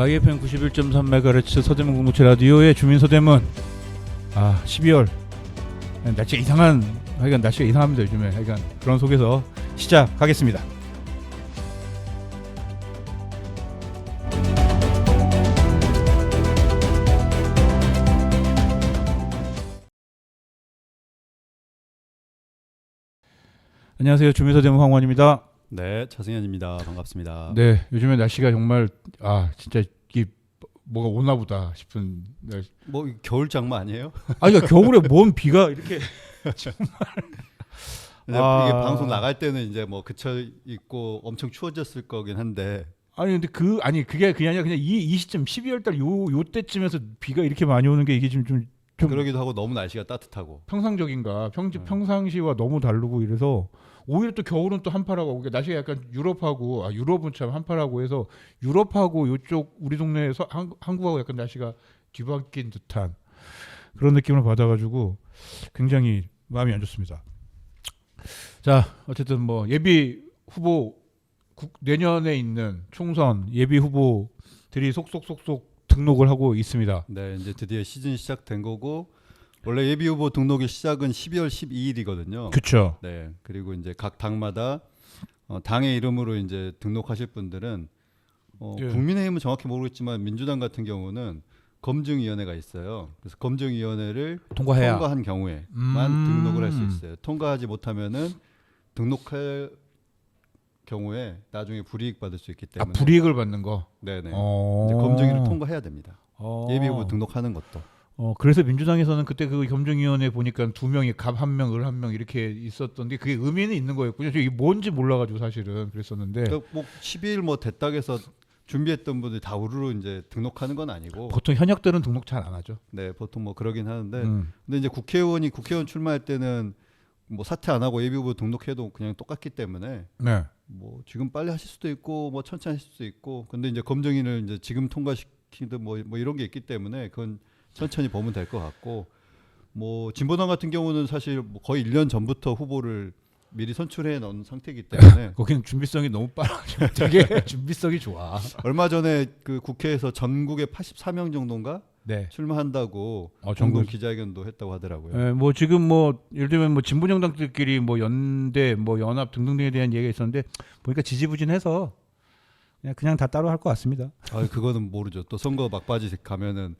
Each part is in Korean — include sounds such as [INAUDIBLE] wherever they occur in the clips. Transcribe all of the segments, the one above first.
YFM 91.3MHz 서대문 공동체 라디오의 주민 서대문 아 12월 날씨가 이상한 하여간 날씨가 이상합니다 요즘에 하여간 그런 속에서 시작하겠습니다. 안녕하세요 주민 서대문 황원입니다. 네, 차승현입니다. 반갑습니다. 네, 요즘에 날씨가 정말 아 진짜 이 뭐가 오나 보다 싶은 날씨. 뭐 겨울 장마 아니에요? 아 그러니까 겨울에 뭔 비가 이렇게 [LAUGHS] 근데 아. 이게 방송 나갈 때는 이제 뭐 그쳐 있고 엄청 추워졌을 거긴 한데 아니 근데 그 아니 그게 그게 아니라 그냥 이, 이 시점 12월 달 요 요때쯤에서 비가 이렇게 많이 오는 게 이게 지금 좀, 좀 그러기도 하고 너무 날씨가 따뜻하고 평상적인가 평 음. 평상시와 너무 다르고 이래서 오히려 또 겨울은 또 한파라고 그러니까 날씨가 약간 유럽하고 아 유럽은 참 한파라고 해서 유럽하고 요쪽 우리 동네에서 한, 한국하고 약간 날씨가 뒤바뀐 듯한 그런 느낌을 받아가지고 굉장히 마음이 안 좋습니다. 자 어쨌든 뭐 예비 후보 국, 내년에 있는 총선 예비 후보들이 속속속속 등록을 하고 있습니다. 네, 이제 드디어 시즌 시작된 거고 원래 예비 후보 등록의 시작은 12월 12일이거든요. 그렇죠. 네, 그리고 이제 각 당마다 어, 당의 이름으로 이제 등록하실 분들은 어, 예. 국민의힘은 정확히 모르겠지만 민주당 같은 경우는 검증위원회가 있어요. 그래서 검증위원회를 통과해야. 통과한 경우에만 음. 등록을 할 수 있어요. 통과하지 못하면은 등록할 경우에 나중에 불이익 받을 수 있기 아 때문에 불이익을 받는 거. 네네 어. 이제 검증위를 통과해야 됩니다. 어. 예비 후보 등록하는 것도 어 그래서 민주당에서는 그때 그 검증위원회 보니까 두 명이 갑 한 명, 을 한 명 이렇게 있었던데 그게 의미는 있는 거였군요. 저 이게 뭔지 몰라가지고 사실은 그랬었는데 그뭐 12일 뭐 해서 준비했던 분들이 다 우르르 이제 등록하는 건 아니고 보통 현역들은 등록 잘 안 하죠. 네 보통 뭐 그러긴 하는데 음. 근데 이제 국회의원이 국회의원 출마할 때는 뭐 사퇴 안 하고 예비 후보 등록해도 그냥 똑같기 때문에 네. 뭐 지금 빨리 하실 수도 있고 뭐 천천히 하실 수도 있고 근데 이제 검증인을 이제 지금 통과시키든 뭐, 뭐 이런 게 있기 때문에 그건 천천히 보면 될 것 같고 뭐 진보당 같은 경우는 사실 뭐 거의 1년 전부터 후보를 미리 선출해 놓은 상태이기 때문에 [LAUGHS] 거기는 준비성이 너무 빠르죠. [LAUGHS] 되게 준비성이 좋아. 얼마 전에 그 국회에서 전국에 84명 정도인가 네. 출마한다고 어, 공동 전국- 기자회견도 했다고 하더라고요. 예, 뭐 지금 뭐 예를 들면 뭐 진보 정당들끼리 뭐 연대, 뭐 연합 등등등에 대한 얘기가 있었는데 보니까 지지부진해서 그냥 그냥 다 따로 할 것 같습니다. 아 그거는 모르죠. 또 선거 막바지 가면은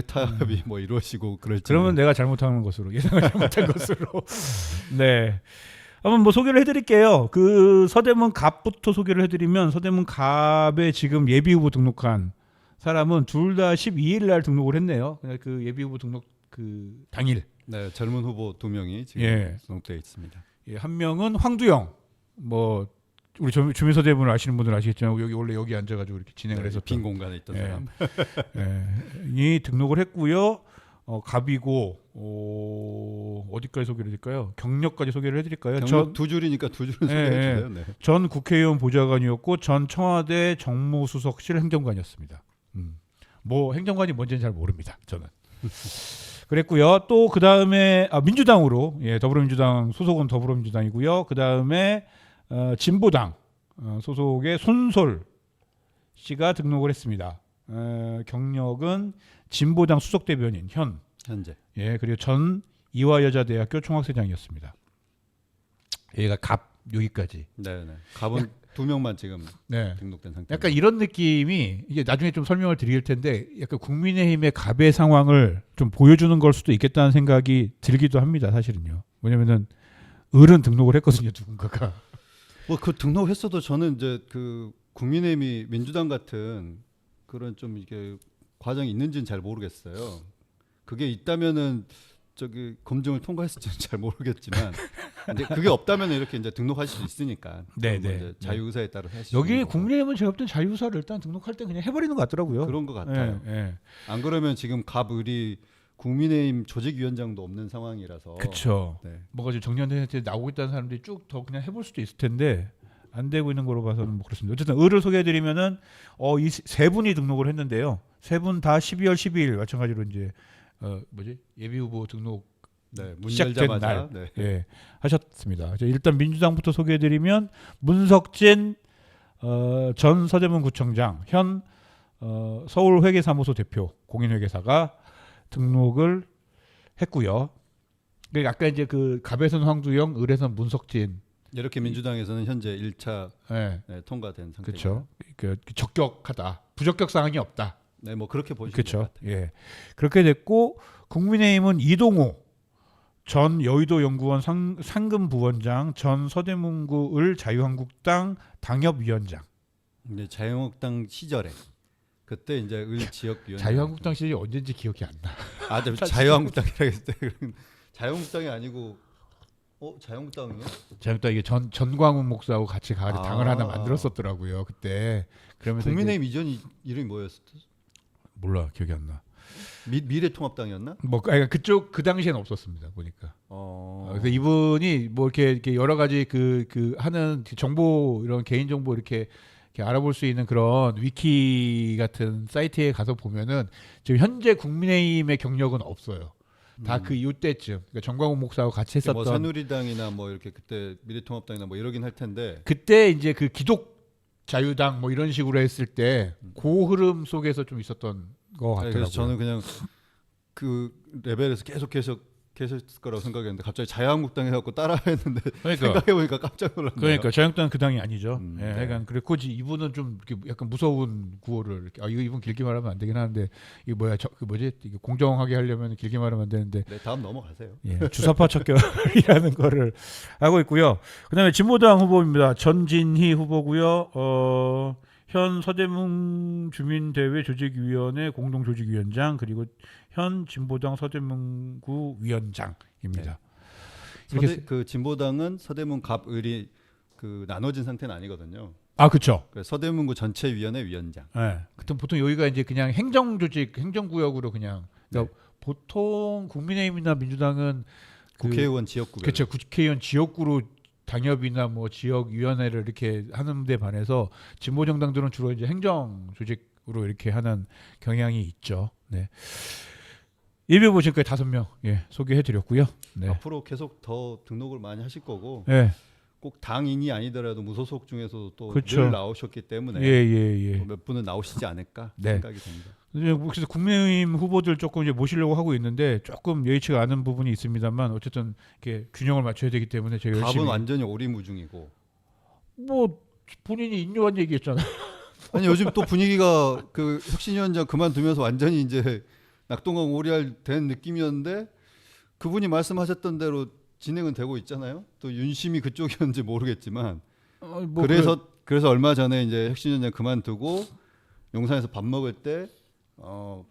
대타협이 뭐 이루어지고 그럴지. 음. 그러면 내가 잘못한 것으로 예상을 잘못한 것으로 [LAUGHS] 네 한번 뭐 소개를 해드릴게요 그 서대문 갑부터 소개를 해드리면 서대문 갑에 지금 예비 후보 등록한 사람은 둘 다 12일 날 등록을 했네요 그냥 그 예비 후보 등록 그 당일 네 젊은 후보 두 명이 지금 예. 등록되어 있습니다. 예, 한 명은 황두영 뭐 우리 주- 주민 서대문을 아시는 분들 아시겠지만 여기 원래 여기 앉아가지고 이렇게 진행을 네, 해서 빈 공간에 있던 예. 사람. [LAUGHS] 예, 이 등록을 했고요. 어, 갑이고 어, 어디까지 소개를 해드릴까요? 경력까지 소개를 해드릴까요? 전, 두 줄이니까 두 줄은 예, 소개해 주세요. 네. 전 국회의원 보좌관이었고 전 청와대 정무수석실 행정관이었습니다. 음. 뭐 행정관이 뭔지는 잘 모릅니다. 저는. [LAUGHS] 그랬고요. 또 그 다음에 아, 민주당으로 예, 더불어민주당 소속은 더불어민주당이고요. 그 다음에 어, 진보당 어, 소속의 손솔 씨가 등록을 했습니다. 어, 경력은 진보당 수석 대변인 현 현재. 예, 그리고 전 이화여자대학교 총학생장이었습니다. 얘가 갑 여기까지. 네, 네. 갑은 두 명만 지금 네. 등록된 상태. 약간 이런 느낌이 이게 나중에 좀 설명을 드릴 텐데 약간 국민의힘의 갑의 상황을 좀 보여주는 걸 수도 있겠다는 생각이 들기도 합니다. 사실은요. 왜냐면은 을은 등록을 했거든요. 누군가가. 뭐 그 등록했어도 저는 이제 그 국민의힘이 민주당 같은 그런 좀 이게 과정이 있는지는 잘 모르겠어요. 그게 있다면은 저기 검증을 통과했을지는 [LAUGHS] 잘 모르겠지만 근데 그게 없다면 이렇게 이제 등록하실 수 있으니까 네, 뭐 네. 자유 의사에 따라 하실 수 여기. 국민의힘은 제가 볼땐 자유사를 일단 등록할 때 그냥 해버리는 것 같더라고요. 그런 것 같아요. 예, 예. 안 그러면 지금 갑을이 국민의힘 조직위원장도 없는 상황이라서 그렇죠. 네. 뭐가 좀 정년퇴 때 나오고 있다는 사람들이 쭉 더 그냥 해볼 수도 있을 텐데 안 되고 있는 거로 봐서는 뭐 그렇습니다. 어쨌든 을을 소개해드리면은 어 이 세 분이 등록을 했는데요. 세 분 다 12월 12일 마찬가지로 이제 어 뭐지 예비 후보 등록 네, 문 시작된 날. 네. 예 하셨습니다. 자, 일단 민주당부터 소개해드리면 문석진 어, 전 서대문 구청장 현 어, 서울 회계사무소 대표 공인회계사가 등록을 했고요. 그 아까 이제 그 갑에선 황두영, 을에선 문석진, 이렇게 민주당에서는 현재 1차 예, 네, 통과된 상태입니다. 그렇죠. 그 적격하다, 부적격 사항이 없다. 네, 뭐 그렇게 보시면 그렇죠. 예, 그렇게 됐고 국민의힘은 이동호 전 여의도 연구원 상, 상금 부원장, 전 서대문구 을 자유한국당 당협위원장. 이제 자유한국당 시절에 그때 이제 을 지역 위원 자유한국당 시절이 언제인지 기억이 안 나. 아, 저 자유한국당이라 했을 때 자유한국당이 아니고 어 자유한국당이요? 자유한국당 이게 전 전광훈 목사하고 같이 가서 아. 당을 하나 만들었었더라고요 그때. 그러면서 국민의힘 이전 이름이 뭐였었죠? 몰라 기억이 안 나. 미, 미래통합당이었나? 뭐 그- 아니, 그쪽 그 당시에는 없었습니다 보니까. 어. 그래서 이분이 뭐 이렇게, 이렇게 여러 가지 그, 그 하는 정보 이런 개인 정보 이렇게 알아볼 수 있는 그런 위키 같은 사이트에 가서 보면은 지금 현재 국민의힘의 경력은 없어요. 다그 이때쯤 그러니까 정광훈 목사하고 같이 했었던 뭐 새누리당이나 뭐 이렇게 그때 미래통합당이나 뭐 이러긴 할 텐데 그때 이제 그 기독 자유당 뭐 이런 식으로 했을 때그 흐름 속에서 좀 있었던 거 아니, 같더라고요. 그래서 저는 그냥 그 레벨에서 계속 계속 계셨을 거라고 생각했는데 갑자기 자유한국당 해갖고 따라 했는데 그러니까 생각해보니까 깜짝 놀랐네요. 그러니까 자유한국당 그 당이 아니죠. 음, 예, 네. 그러니까 그랬고 지- 이분은 좀 이렇게 약간 무서운 구호를 이렇게 아 이거 이분 길게 말하면 안 되긴 하는데 이게 뭐야 저, 그 뭐지 이게 공정하게 하려면 길게 말하면 안 되는데 네, 다음 넘어가세요. 예, 주사파 척결이라는 [LAUGHS] 거를 하고 있고요. 그다음에 진보당 후보입니다. 전진희 후보고요. 어, 현 서대문 주민대회 조직위원회 공동조직위원장 그리고 현 진보당 서대문구 위원장입니다. 이렇게 서대, 그 진보당은 서대문 갑을이 그 나눠진 상태는 아니거든요. 아 그렇죠. 그래서 서대문구 전체 위원회 위원장. 예. 그때 보통 여기가 이제 그냥 행정조직, 행정구역으로 그냥 그러니까 보통 국민의힘이나 민주당은 그- 국회의원 지역구. 그렇죠. 국회의원 지역구로 당협이나 뭐 지역 위원회를 이렇게 하는데 반해서 진보 정당들은 주로 이제 행정 조직으로 이렇게 하는 경향이 있죠. 네. 예비 보실 거에 다섯 명 예, 소개해드렸고요. 네. 앞으로 계속 더 등록을 많이 하실 거고 예, 꼭 당인이 아니더라도 무소속 중에서도 또 그렇죠. 늘 나오셨기 때문에 예, 예, 예. 뭐몇 분은 나오시지 않을까 네. 생각이 듭니다. 그래서 국민의힘 후보들 조금 이제 모시려고 하고 있는데 조금 예의치가 않은 부분이 있습니다만 어쨌든 이렇게 균형을 맞춰야 되기 때문에 제가 열심히 완전히 오리무중이고 뭐 본인이 인요한 얘기했잖아요. [LAUGHS] 아니 요즘 또 분위기가 그 혁신위원장 그만두면서 완전히 이제 낙동강 오리알 된 느낌이었는데 그분이 말씀하셨던 대로 진행은 되고 있잖아요. 또 윤심이 그쪽이었는지 모르겠지만 어, 뭐 그래서 그래... 서 얼마 전에 이제 혁신위원장 그만두고 용산에서 밥 먹을 때 어,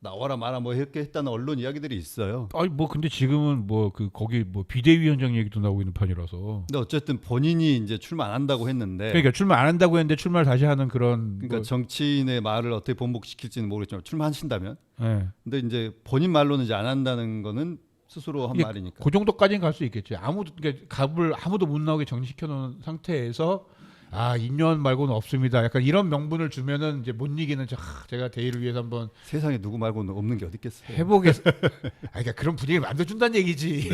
나와라 마라 뭐 이렇게 했다는 언론 이야기들이 있어요. 아니 뭐 근데 지금은 뭐 그 거기 뭐 비대위원장 얘기도 나오고 있는 판이라서 근데 어쨌든 본인이 이제 출마 안 한다고 했는데 그러니까 출마 안 한다고 했는데 출마를 다시 하는 그런 그러니까 뭐, 정치인의 말을 어떻게 번복시킬지는 모르겠지만 출마하신다면 예. 근데 이제 본인 말로는 이제 안 한다는 거는 스스로 한 말이니까. 그 정도까지는 갈 수 있겠지. 아무도 그러니까 갑을 아무도 못 나오게 정리시켜 놓은 상태에서 아 인연 말고는 없습니다. 약간 이런 명분을 주면은 이제 못 이기는 저, 하, 제가 대의를 위해서 한번 세상에 누구 말고는 없는 게 어디 있겠어요. 해보겠. 아 그러니까 그런 분위기를 만들어 준다는 얘기지.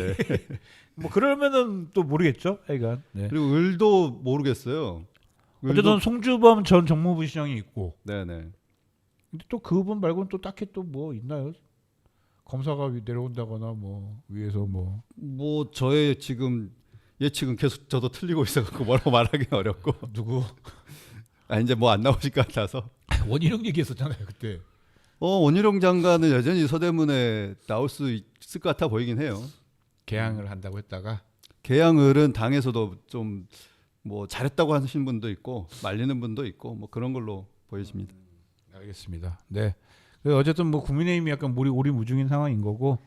[LAUGHS] 뭐 그러면은 또 모르겠죠. 하여간. 네. 그리고 을도 모르겠어요. 어쨌든 송주범 전 정무부 시장이 있고 네네. 근데 또 그분 말고는 또 딱히 또 뭐 있나요? 검사가 위- 내려온다거나 뭐 위에서 뭐 뭐 저의 지금 예측은 계속 저도 틀리고 있어갖고 뭐라고 말하기 어렵고. [LAUGHS] 누구 아 이제 뭐 안 나오실 것 같아서. [LAUGHS] 원희룡 얘기했었잖아요 그때. 어 원희룡 장관은 여전히 서대문에 나올 수 있을 것 같아 보이긴 해요. 개항을 한다고 했다가 개양을은 당에서도 좀 뭐 잘했다고 하시는 분도 있고 말리는 분도 있고 뭐 그런 걸로 보여집니다. 알겠습니다. 네. 그래서 어쨌든 뭐 국민의힘이 약간 오리 오리무중인 상황인 거고.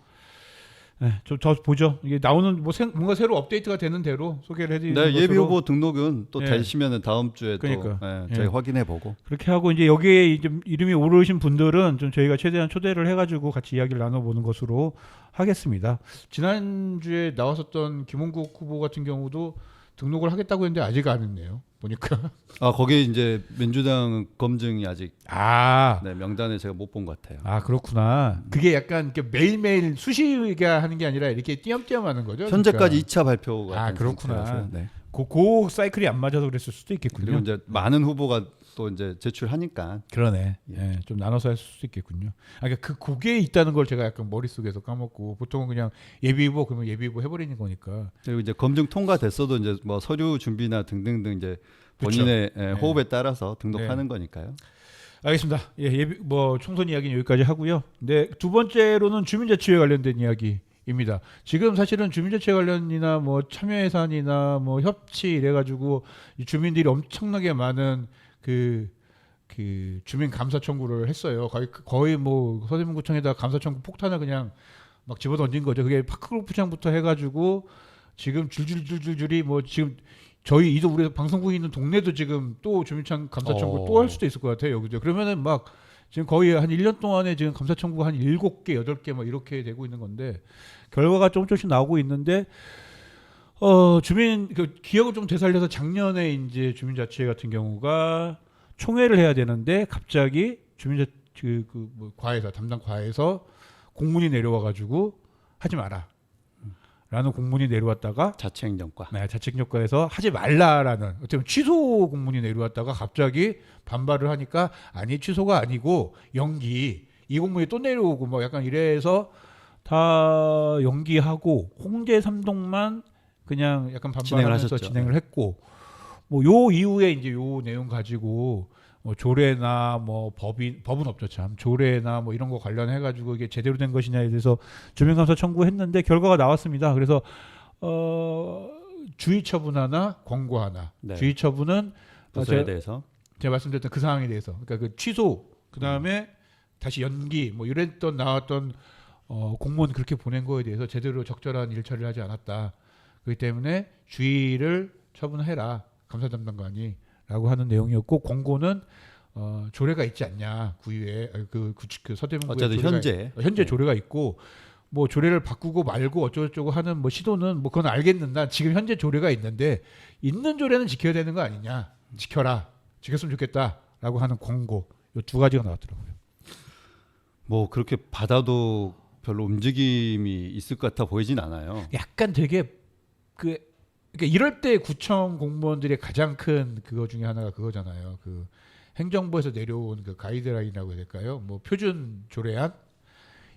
네, 좀더 보죠. 이게 나오는 뭐 새, 뭔가 새로 업데이트가 되는 대로 소개를 해드리는 네, 예비 후보 등록은 또 예. 되시면은 다음 주에 그러니까. 또 예, 예. 저희 확인해 보고. 그렇게 하고 이제 여기에 이제 이름이 오르신 분들은 좀 저희가 최대한 초대를 해가지고 같이 이야기를 나눠보는 것으로 하겠습니다. 지난 주에 나왔었던 김홍국 후보 같은 경우도 등록을 하겠다고 했는데 아직 안 했네요. 보니까 아 거기 이제 민주당 검증이 아직 아. 네, 명단에 제가 못 본 것 같아요. 아 그렇구나. 그게 약간 이렇게 매일매일 수시가 하는 게 아니라 이렇게 띄엄띄엄 하는 거죠. 현재까지 그러니까. 2차 발표가 아, 된 그렇구나. 상태라서, 네. 그, 그 사이클이 안 맞아서 그랬을 수도 그리고 있겠군요. 이제 많은 후보가 또 이제 제출하니까 그러네. 예, 좀 나눠서 할 수 있겠군요. 아, 그러니까 그 그게 있다는 걸 제가 약간 머릿속에서 까먹고 보통은 그냥 예비후보 그러면 예비후보 해버리는 거니까. 그리고 이제 검증 통과됐어도 이제 뭐 서류 준비나 등등등 이제. 본인의 예, 네. 호흡에 따라서 등록하는 거니까요. 알겠습니다. 예, 예비 뭐 총선 이야기는 여기까지 하고요. 네, 두 번째로는 주민자치에 관련된 이야기입니다. 지금 사실은 주민자치 관련이나 뭐 참여 예산이나 뭐 협치 이래 가지고 이 주민들이 엄청나게 많은 그 그 주민 감사 청구를 했어요. 거의 거의 뭐 서대문구청에다 감사 청구 폭탄을 그냥 막 집어 던진 거죠. 그게 파크골프장부터 해가지고 지금 줄줄줄줄줄이 뭐 지금 저희 이도 우리 방송국에 있는 동네도 지금 또 주민청 감사 청구 어. 또할 수도 있을 것 같아요. 여기도 그러면은 막 지금 거의 한 1년 동안에 지금 감사 청구가 한 7개, 8개 막 이렇게 되고 있는 건데 결과가 조금 조금씩 나오고 있는데 어 주민 그 기억을 좀 되살려서 작년에 이제 주민자치회 같은 경우가 총회를 해야 되는데 갑자기 주민자 그 그 뭐 과에서 담당 과에서 공문이 내려와 가지고 하지 마라. 라는 공문이 내려왔다가 자치행정과. 네, 자책력과에서 하지 말라라는 보면 취소 공문이 내려왔다가 갑자기 반발을 하니까 아니 취소가 아니고 연기 이 공문이 또 내려오고 뭐 약간 이래서 다 연기하고 홍제 삼동만 그냥 약간 진행을 반발하면서 하셨죠. 진행을 했고 뭐 요 이후에 이제 요 내용 가지고 뭐 조례나 뭐 법이 법은 없죠 참 조례나 뭐 이런 거 관련해 가지고 이게 제대로 된 것이냐에 대해서 주민감사 청구했는데 결과가 나왔습니다. 그래서 어 주의 처분 하나, 권고 하나. 네. 주의 처분은 어, 부서에 대해서 제가 말씀드렸던 그 상황에 대해서, 그러니까 그 취소, 그 다음에 다시 연기, 뭐 이랬던 나왔던 어, 공무원 그렇게 보낸 거에 대해서 제대로 적절한 일 처리를 하지 않았다. 그렇기 때문에 주의를 처분해라. 감사 담당관이라고 하는 내용이었고 권고는 어, 조례가 있지 않냐. 구의회 아, 그, 그, 그 서대문구에 어쨌든 조례가 현재. 현재 네. 조례가 있고 뭐 조례를 바꾸고 말고 어쩌고저쩌고 하는 뭐 시도는 뭐 그건 알겠는 난 지금 현재 조례가 있는데 있는 조례는 지켜야 되는 거 아니냐. 지켜라. 지켰으면 좋겠다라고 하는 권고. 이 두 가지가 나왔더라고요. 뭐 그렇게 받아도 별로 움직임이 있을 것 같아 보이진 않아요. 약간 되게 그 그러니까 이럴 때 구청 공무원들의 가장 큰 그거 중에 하나가 그거잖아요. 그 행정부에서 내려온 그 가이드라인이라고 해야 될까요? 뭐 표준 조례안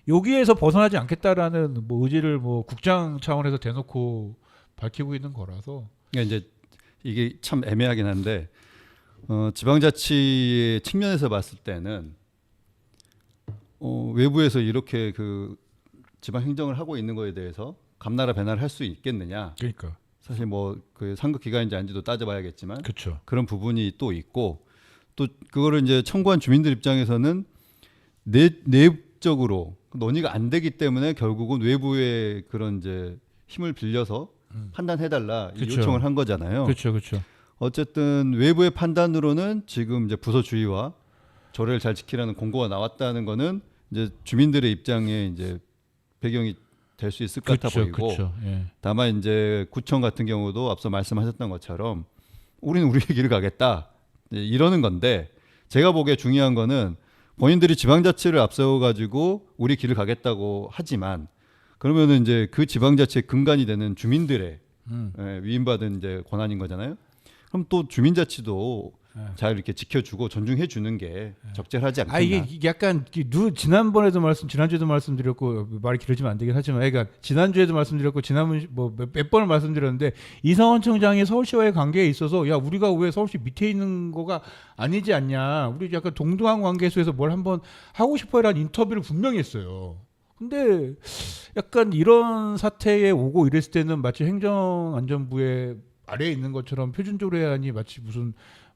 여기에서 벗어나지 않겠다라는 뭐 의지를 뭐 국장 차원에서 대놓고 밝히고 있는 거라서 그러니까 이제 이게 참 애매하긴 한데 어, 지방자치의 측면에서 봤을 때는 어, 외부에서 이렇게 그 지방 행정을 하고 있는 거에 대해서 감나라 배나를 할 수 있겠느냐? 그러니까 사실 뭐 그 상급 기관인지 아닌지도 따져봐야겠지만 그렇죠. 그런 부분이 또 있고 또 그거를 이제 청구한 주민들 입장에서는 내 내적으로 논의가 안 되기 때문에 결국은 외부의 그런 이제 힘을 빌려서 음. 판단해달라 이 그쵸. 요청을 한 거잖아요. 그렇죠, 그렇죠. 어쨌든 외부의 판단으로는 지금 이제 부서 주의와 조례를 잘 지키라는 공고가 나왔다는 거는 이제 주민들의 입장에 이제 배경이 될 수 있을 것 같아 보이고 그렇죠. 예. 다만 이제 구청 같은 경우도 앞서 말씀하셨던 것처럼 우리는 우리의 길을 가겠다 이제 이러는 건데 제가 보기에 중요한 거는 본인들이 지방자치를 앞세워 가지고 우리 길을 가겠다고 하지만 그러면은 이제 그 지방자치의 근간이 되는 주민들의 음. 예, 위임받은 이제 권한인 거잖아요. 그럼 또 주민자치도 예. 잘 이렇게 지켜주고 존중해 주는 게 적절하지 않겠나? 아 이게, 약간 이누 지난번에도 말씀 지난주에도 말씀드렸고 말이 길어지면 안 되긴 하지만 그러니까 지난주에도 말씀드렸고 지난번 뭐몇 몇 번을 말씀드렸는데 이상원 청장이 서울시와의 관계에 있어서 야 우리가 왜 서울시 밑에 있는 거가 아니지 않냐 우리 약간 동등한 관계 속에서 뭘 한번 하고 싶어요라는 인터뷰를 분명히 했어요. 근데 약간 이런 사태에 오고 이랬을 때는 마치 행정안전부의 아래에 있는 것처럼 표준조례안이 마치 무슨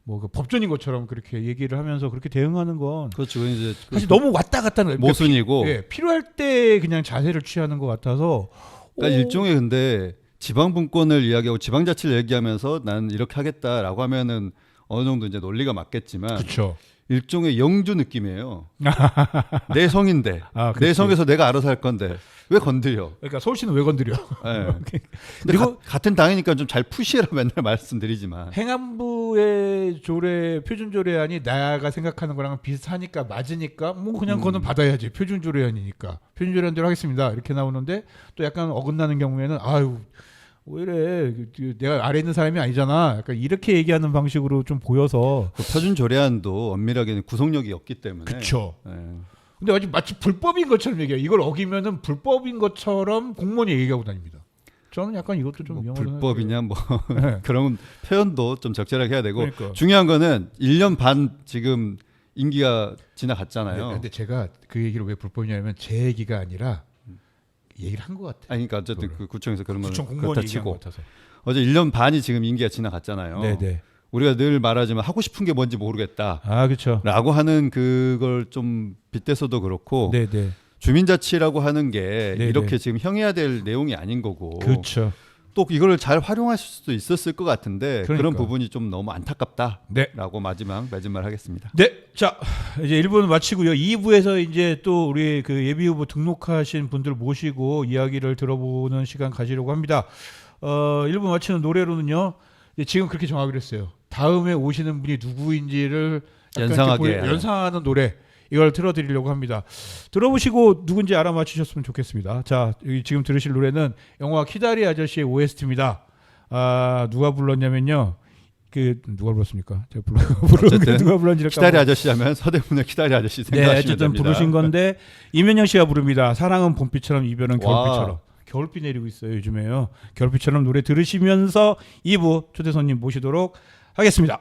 뭐그 법전인 것처럼 그렇게 얘기를 하면서 그렇게 대응하는 건 그렇죠. 이제 사실 너무 왔다 갔다 하는 모순이고 예, 필요할 때 그냥 자세를 취하는 것 같아서 그러니까 오, 일종의 근데 지방 분권을 이야기하고 지방 자치를 얘기하면서 나는 이렇게 하겠다라고 하면은 어느 정도 이제 논리가 맞겠지만 그렇죠. 일종의 영주 느낌이에요. [LAUGHS] 내 성인데 아, 내. 성에서 내가 알아서 할 건데 왜 건드려? 그러니까 서울시는 왜 건드려? [LAUGHS] [LAUGHS] 예. 근데 그리고- 가- 같은 당이니까 좀 잘 푸시해라 맨날 말씀드리지만 행안부의 조례 표준 조례안이 나가 생각하는 거랑 비슷하니까 맞으니까 뭐 그냥 음. 그거는 받아야지 표준 조례안이니까 표준 조례안대로 하겠습니다 이렇게 나오는데 또 약간 어긋나는 경우에는 아유 왜 이래 그, 그, 내가 아래 있는 사람이 아니잖아. 약간 이렇게 얘기하는 방식으로 좀 보여서 그 표준 조례안도 엄밀하게는 구속력이 없기 때문에. 예. 근데 아직 마치 불법인 것처럼 얘기해. 이걸 어기면은 불법인 것처럼 공무원이 얘기하고 다닙니다. 저는 약간 이것도 좀 뭐 불법이냐 뭐. 네. [LAUGHS] 그런 표현도 좀 적절하게 해야 되고 그러니까. 중요한 거는 1년 반 지금 임기가 네, 지나갔잖아요. 근데 제가 그 얘기를 왜 불법이냐면 제 얘기가 아니라 얘기를 한 것 같아. 아니 그러니까 어쨌든 그거를. 그 구청에서 그런 건 구청 공무원이 얘기한 치고 것 같아서. 어제 1년 반이 지금 임기가 지나갔잖아요. 네네. 우리가 늘 말하지만 하고 싶은 게 뭔지 모르겠다. 아 그렇죠. 라고 하는 그걸 좀 빗대서도 그렇고 네네. 주민자치라고 하는 게 네네. 이렇게 지금 형해야 될 내용이 아닌 거고 그렇죠. 또 이거를 잘 활용하실 수도 있었을 것 같은데 그런 그러니까. 부분이 좀 너무 안타깝다라고 네. 마지막 마지막 하겠습니다. 네, 자 이제 1부는 마치고요. 2부에서 이제 또 우리 그 예비 후보 등록하신 분들 모시고 이야기를 들어보는 시간 가지려고 합니다. 어, 1부 마치는 노래로는요. 지금 그렇게 정하기로 했어요. 다음에 오시는 분이 누구인지를 연상하게 보여-. 연상하는 노래 이걸 틀어드리려고 합니다. 들어보시고 누군지 알아맞히셨으면 좋겠습니다. 자, 지금 들으실 노래는 영화 키다리 아저씨의 OST입니다. 아 누가 불렀냐면요. 그 누가 불렀습니까? 제가 불러 [LAUGHS] 부른 누가 불렀는지 키다리 아저씨 하면 서대문의 키다리 아저씨 네, 생각하시면 어쨌든 됩니다. 부르신 건데 이면영 씨가 부릅니다. 사랑은 봄비처럼 이별은 와. 겨울비처럼. 겨울비 내리고 있어요 요즘에요. 겨울비처럼 노래 들으시면서 2부 초대 손님 모시도록 하겠습니다.